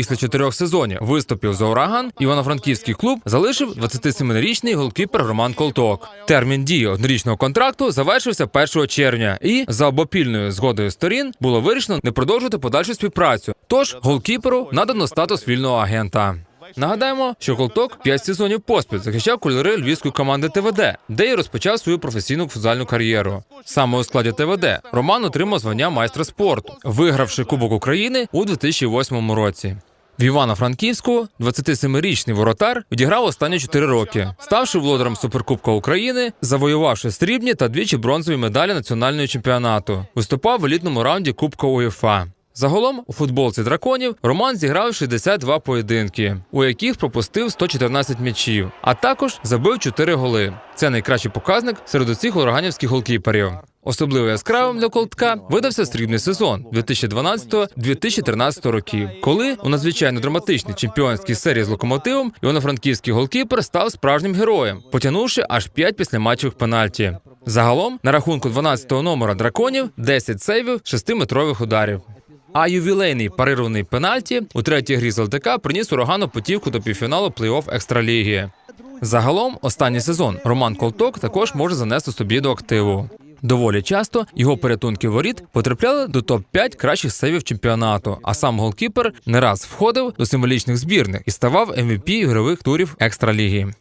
Після чотирьох сезонів виступів за ураган івано-франківський клуб залишив 27-річний голкіпер Роман Колток. Термін дії однорічного контракту завершився 1 червня, і за обопільною згодою сторін було вирішено не продовжувати подальшу співпрацю. Тож голкіперу надано статус вільного агента. Нагадаємо, що Колток 5 сезонів поспіль захищав кольори львівської команди ТВД, де й розпочав свою професійну футзальну кар'єру. Саме у складі ТВД Роман отримав звання майстра спорту, вигравши Кубок України у 2008 році. В Івано-Франківську 27-річний воротар відіграв останні 4 роки, ставши володарем Суперкубка України, завоювавши срібні та двічі бронзові медалі національного чемпіонату. Виступав в елітному раунді Кубка УЄФА. Загалом у футболці драконів Роман зіграв 62 поєдинки, у яких пропустив 114 м'ячів, а також забив 4 голи. Це найкращий показник серед усіх ураганівських голкіперів. Особливо яскравим для Колтка видався срібний сезон 2012-2013 років, коли у надзвичайно драматичній чемпіонській серії з локомотивом івано-франківський голкіпер став справжнім героєм, потягнувши аж 5 післяматчевих пенальті. Загалом на рахунку 12-го номера драконів 10 сейвів 6-метрових ударів. А ювілейний парирований пенальті у третій грі з ЛТК приніс урагану путівку до півфіналу плей-офф екстраліги. Загалом, останній сезон Роман Колток також може занести собі до активу. Доволі часто його порятунки воріт потрапляли до топ-5 кращих сейвів чемпіонату, а сам голкіпер не раз входив до символічних збірних і ставав MVP ігрових турів екстраліги.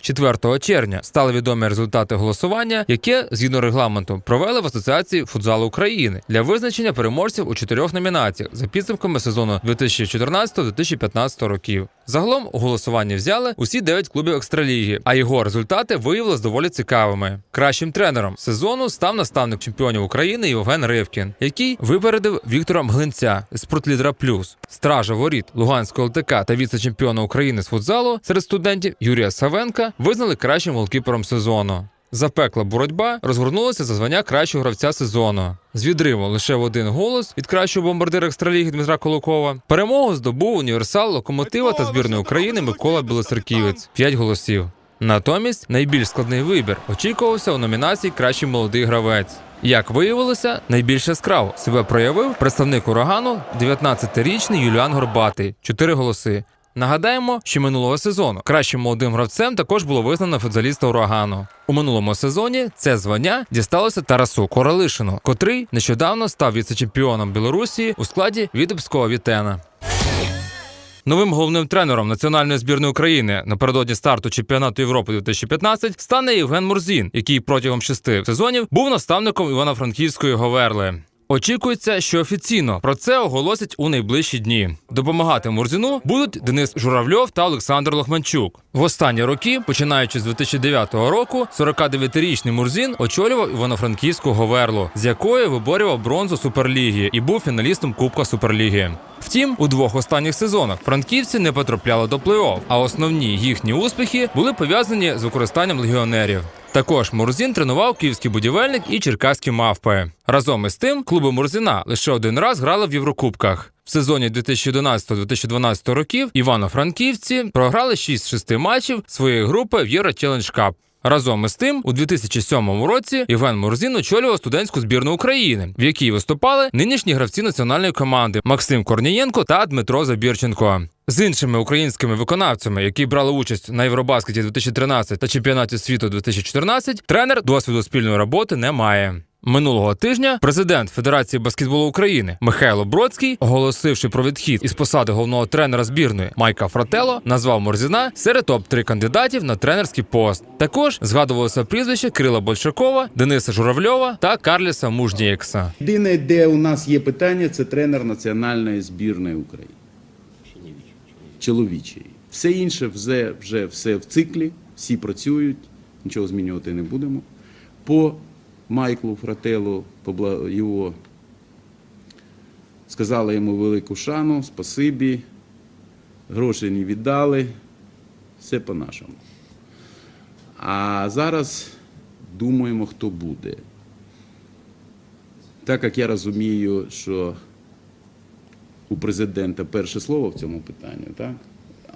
4 червня стали відомі результати голосування, яке згідно регламенту провели в Асоціації футзалу України для визначення переможців у чотирьох номінаціях за підсумками сезону 2014-2015 років. Загалом у голосуванні взяли усі 9 клубів екстраліги, а його результати виявилися доволі цікавими. Кращим тренером сезону став наставник чемпіонів України Євген Ривкін, який випередив Віктора Мглинця з Спортлідера Плюс, стража воріт Луганського ЛТК та віце-чемпіона України з футзалу серед студентів Юрія Савенка визнали кращим голкіпером сезону. Запекла боротьба розгорнулася за звання кращого гравця сезону. З відривом лише в один голос від кращого бомбардира екстраліги Дмитра Колокова. Перемогу здобув універсал локомотива та збірної України Микола Білоцерківець 5 голосів. Натомість найбільш складний вибір очікувався у номінації Кращий молодий гравець. Як виявилося, найбільш яскраво себе проявив представник урагану 19-річний Юліан Горбатий 4 голоси. Нагадаємо, що минулого сезону кращим молодим гравцем також було визнано футзаліста урагану. У минулому сезоні це звання дісталося Тарасу Королишину, котрий нещодавно став віце-чемпіоном Білорусі у складі Вітебського Вітена. Новим головним тренером національної збірної України напередодні старту чемпіонату Європи 2015 стане Євген Мурзін, який протягом шести сезонів був наставником Івано-Франківської Говерли. Очікується, що офіційно про це оголосять у найближчі дні. Допомагати Мурзіну будуть Денис Журавльов та Олександр Лохманчук. В останні роки, починаючи з 2009 року, 49-річний Мурзін очолював Івано-Франківську Говерлу, з якої виборював бронзу Суперліги і був фіналістом Кубка Суперліги. Втім, у двох останніх сезонах франківці не потрапляли до плей-офф, а основні їхні успіхи були пов'язані з використанням легіонерів. Також Мурзін тренував київський будівельник і черкаські мавпи. Разом із тим, клуби Мурзіна лише один раз грали в Єврокубках. В сезоні 2011-2012 років Івано-Франківці програли 6 з 6 матчів своєї групи в Євро Челендж Кап. Разом із тим, у 2007 році Євген Мурзін очолював студентську збірну України, в якій виступали нинішні гравці національної команди Максим Корнієнко та Дмитро Забірченко. З іншими українськими виконавцями, які брали участь на Євробаскеті 2013 та чемпіонаті світу 2014, тренер досвіду спільної роботи не має. Минулого тижня президент Федерації баскетболу України Михайло Бродський, оголосивши про відхід із посади головного тренера збірної Майка Фрателло, назвав Морзіна серед топ 3 кандидатів на тренерський пост. Також згадувалося прізвище Кирила Большакова, Дениса Журавльова та Карліса Мужнієкса. Єдине, де у нас є питання, це тренер національної збірної України. Чоловічий. Все інше вже, вже все в циклі, всі працюють, нічого змінювати не будемо. По Майклу Фрателлу, по його сказали йому велику шану, спасибі, грошей не віддали, все по-нашому. А зараз думаємо, хто буде. Так як я розумію, що у президента перше слово в цьому питанні, так?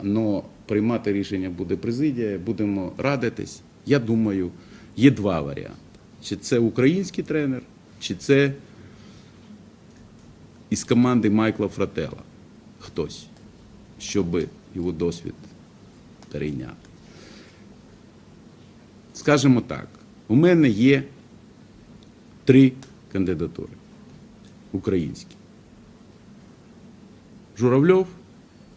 Но приймати рішення буде президія, будемо радитись. Я думаю, є два варіанти: чи це український тренер, чи це із команди Майкла Фрателла. хтось, щоб його досвід перейняти. Скажімо так, у мене є три кандидатури українські. Журавльов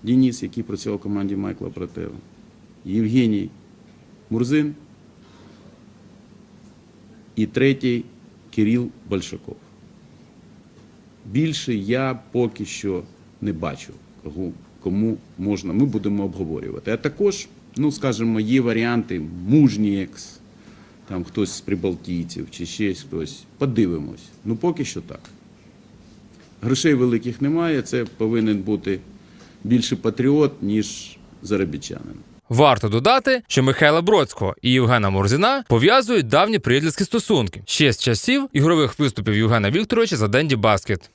Денис, який працював в команді Майкла Протева, Євгеній Мурзин і третій Кирил Большаков. Більше я поки що не бачу, кому можна. Ми будемо обговорювати. А також, ну скажімо, є варіанти мужній екс, там хтось з прибалтійців чи ще хтось. Подивимось. Ну поки що так. Грошей великих немає, це повинен бути більше патріот, ніж заробітчанин. Варто додати, що Михайла Бродського і Євгена Мурзіна пов'язують давні приятельські стосунки ще з часів ігрових виступів Євгена Вікторовича за Денді Баскет.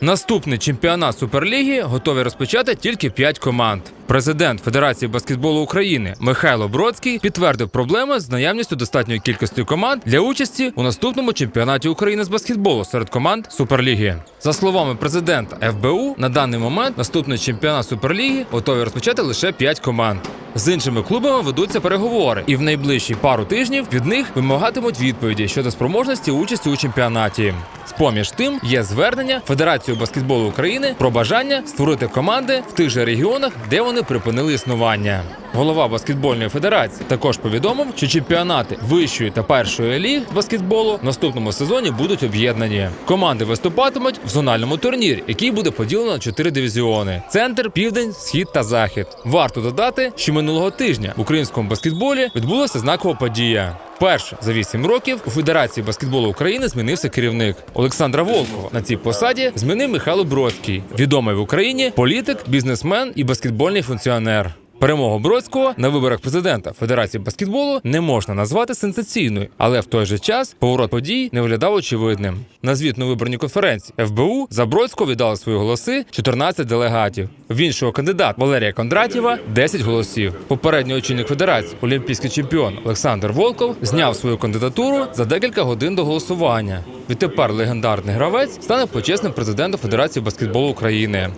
Наступний чемпіонат Суперліги готові розпочати тільки 5 команд. Президент Федерації баскетболу України Михайло Бродський підтвердив проблеми з наявністю достатньої кількості команд для участі у наступному чемпіонаті України з баскетболу серед команд Суперліги. За словами президента ФБУ, на даний момент наступний чемпіонат Суперліги готові розпочати лише 5 команд. З іншими клубами ведуться переговори, і в найближчі пару тижнів від них вимагатимуть відповіді щодо спроможності участі у чемпіонаті. З-поміж тим є звернення Федерації баскетболу України про бажання створити команди в тих же регіонах, де вони припинили існування. Голова баскетбольної федерації також повідомив, що чемпіонати вищої та першої ліг баскетболу в наступному сезоні будуть об'єднані. Команди виступатимуть в зональному турнірі, який буде поділено на чотири дивізіони: центр, південь, схід та захід. Варто додати, що минулого тижня в українському баскетболі відбулася знакова подія. Вперше за 8 років у Федерації баскетболу України змінився керівник Олександра Волкова. На цій посаді змінив Михайло Бродський, відомий в Україні політик, бізнесмен і баскетбольний функціонер. Перемогу Бродського на виборах президента Федерації баскетболу не можна назвати сенсаційною, але в той же час поворот подій не виглядав очевидним. На звітно-виборній конференції ФБУ за Бродського віддали свої голоси 14 делегатів. В іншого кандидат Валерія Кондратєва 10 голосів. Попередній очільник федерації, олімпійський чемпіон Олександр Волков, зняв свою кандидатуру за декілька годин до голосування. Відтепер легендарний гравець стане почесним президентом Федерації баскетболу України.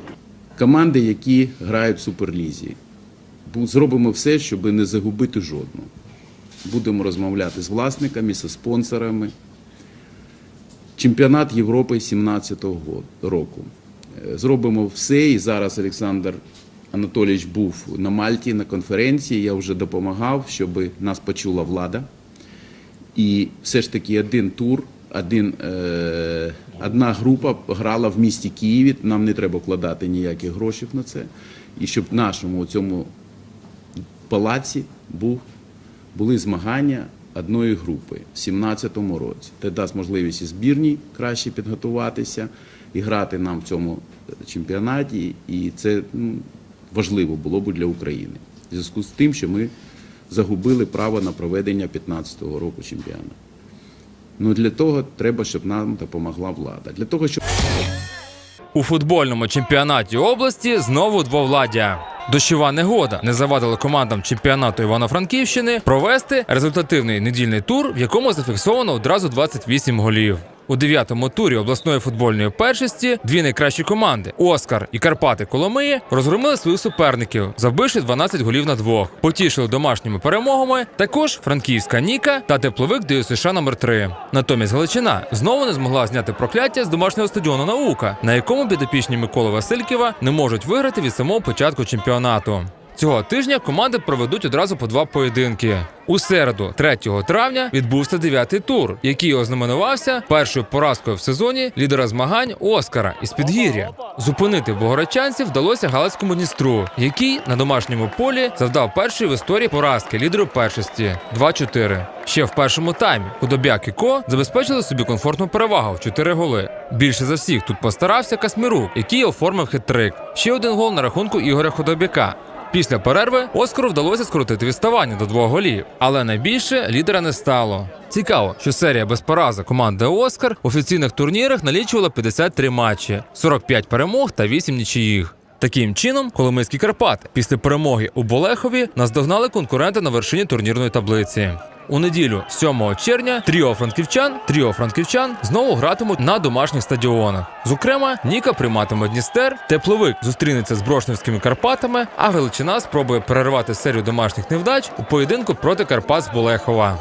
Команди, які грають в Суперлізі. Зробимо все, щоб не загубити жодну. Будемо розмовляти з власниками, зі спонсорами. Чемпіонат Європи 2017 року. Е, Зробимо все. І зараз Олександр Анатолійович був на Мальті на конференції. Я вже допомагав, щоб нас почула влада. І все ж таки один тур, один, е, одна група грала в місті Києві. Нам не треба вкладати ніяких грошей на це. І щоб нашому цьому палаці був, були змагання одної групи в 2017 році. Це дасть можливість і збірній краще підготуватися і грати нам в цьому чемпіонаті. І це ну, важливо було б для України. В зв'язку з тим, що ми загубили право на проведення 2015 року чемпіонату. Ну для того треба, щоб нам допомогла влада. Для того, щоб У футбольному чемпіонаті області знову двовладдя. Дощова негода не завадила командам чемпіонату Івано-Франківщини провести результативний недільний тур, в якому зафіксовано одразу 28 голів. У дев'ятому турі обласної футбольної першості дві найкращі команди Оскар і Карпати Коломиї розгромили своїх суперників, забивши 12 голів на двох. Потішили домашніми перемогами також франківська Ніка та тепловик ДЮСШ номер 3 Натомість Галичина знову не змогла зняти прокляття з домашнього стадіону Наука, на якому підопічні Миколи Васильківа не можуть виграти від самого початку чемпіонату. Цього тижня команди проведуть одразу по два поєдинки. У середу, 3 травня, відбувся дев'ятий тур, який ознаменувався першою поразкою в сезоні лідера змагань Оскара із Підгір'я. Зупинити богородчанців вдалося Галицькому Дністру, який на домашньому полі завдав першої в історії поразки лідеру першості 2-4. Ще в першому таймі Худобяк і Ко забезпечили собі комфортну перевагу в 4 голи. Більше за всіх тут постарався Касмірук, який оформив хет-трик. Ще один гол на рахунку Ігоря Худобяка. Після перерви Оскару вдалося скоротити відставання до двох голів, але найбільше лідера не стало. Цікаво, що серія без поразок команди Оскар в офіційних турнірах налічувала 53 матчі, 45 перемог та 8 нічиїх. Таким чином, Коломийські Карпати після перемоги у Болехові наздогнали конкурента на вершині турнірної таблиці. У неділю, 7 червня, тріо франківчан, тріо франківчан знову гратимуть на домашніх стадіонах. Зокрема, Ніка прийматиме Дністер, тепловик зустрінеться з Брошневськими Карпатами, а Галичина спробує перервати серію домашніх невдач у поєдинку проти Карпат з Болехова.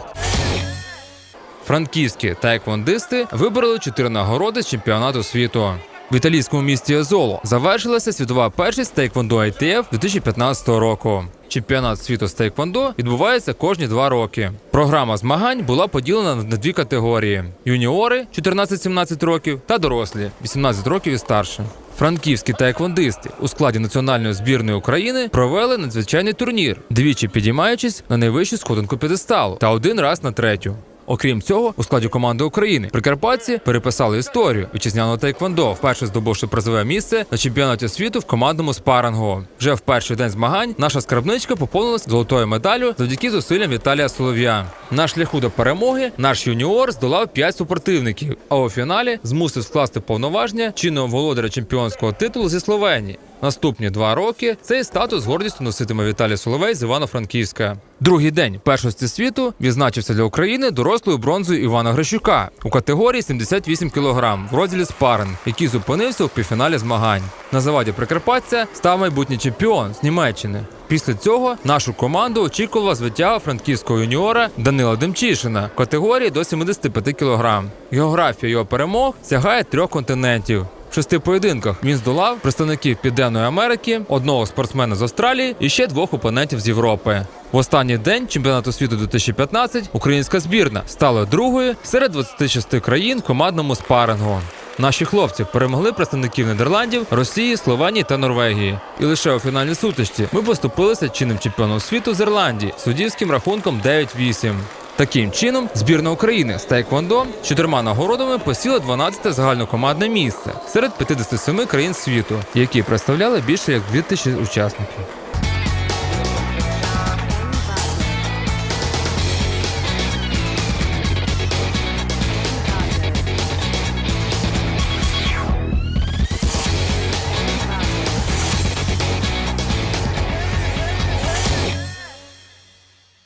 Франківські таеквондисти вибороли чотири нагороди з чемпіонату світу. В італійському місті Езоло завершилася світова першість тейквондо ITF 2015 року. Чемпіонат світу з тейквондо відбувається кожні два роки. Програма змагань була поділена на дві категорії: юніори 14-17 років та дорослі 18 років і старше. Франківські таеквондисти у складі національної збірної України провели надзвичайний турнір, двічі підіймаючись на найвищу сходинку п'єдесталу та один раз на третю. Окрім цього, у складі команди України Прикарпатці переписали історію вітчизняного тайквондо, вперше здобувши призове місце на чемпіонаті світу в командному спарингу. Вже в перший день змагань наша скарбничка поповнилась золотою медаллю завдяки зусиллям Віталія Солов'я. На шляху до перемоги наш юніор здолав 5 супротивників, а у фіналі змусив скласти повноваження чинного володаря чемпіонського титулу зі Словенії. Наступні два роки цей статус гордістю носитиме Віталій Соловей з Івано-Франківська. Другий день першості світу відзначився для України дорослою бронзою Івана Грищука у категорії 78 кг в розділі спаринг, який зупинився у півфіналі змагань. На заваді Прикарпаття став майбутній чемпіон з Німеччини. Після цього нашу команду очікувала звиття франківського юніора Данила Демчишина в категорії до 75 кг. Географія його перемог сягає трьох континентів. В шести поєдинках він здолав представників Південної Америки, одного спортсмена з Австралії і ще двох опонентів з Європи. В останній день чемпіонату світу 2015 українська збірна стала другою серед 26 країн в командному спарингу. Наші хлопці перемогли представників Нідерландів, Росії, Словенії та Норвегії. І лише у фінальній сутичці ми поступилися чинним чемпіоном світу з Ірландії суддівським рахунком 9-8. Таким чином, збірна України з Тайквондо з чотирма нагородами посіла 12-те загальнокомандне місце серед 57 країн світу, які представляли більше як 2000 учасників.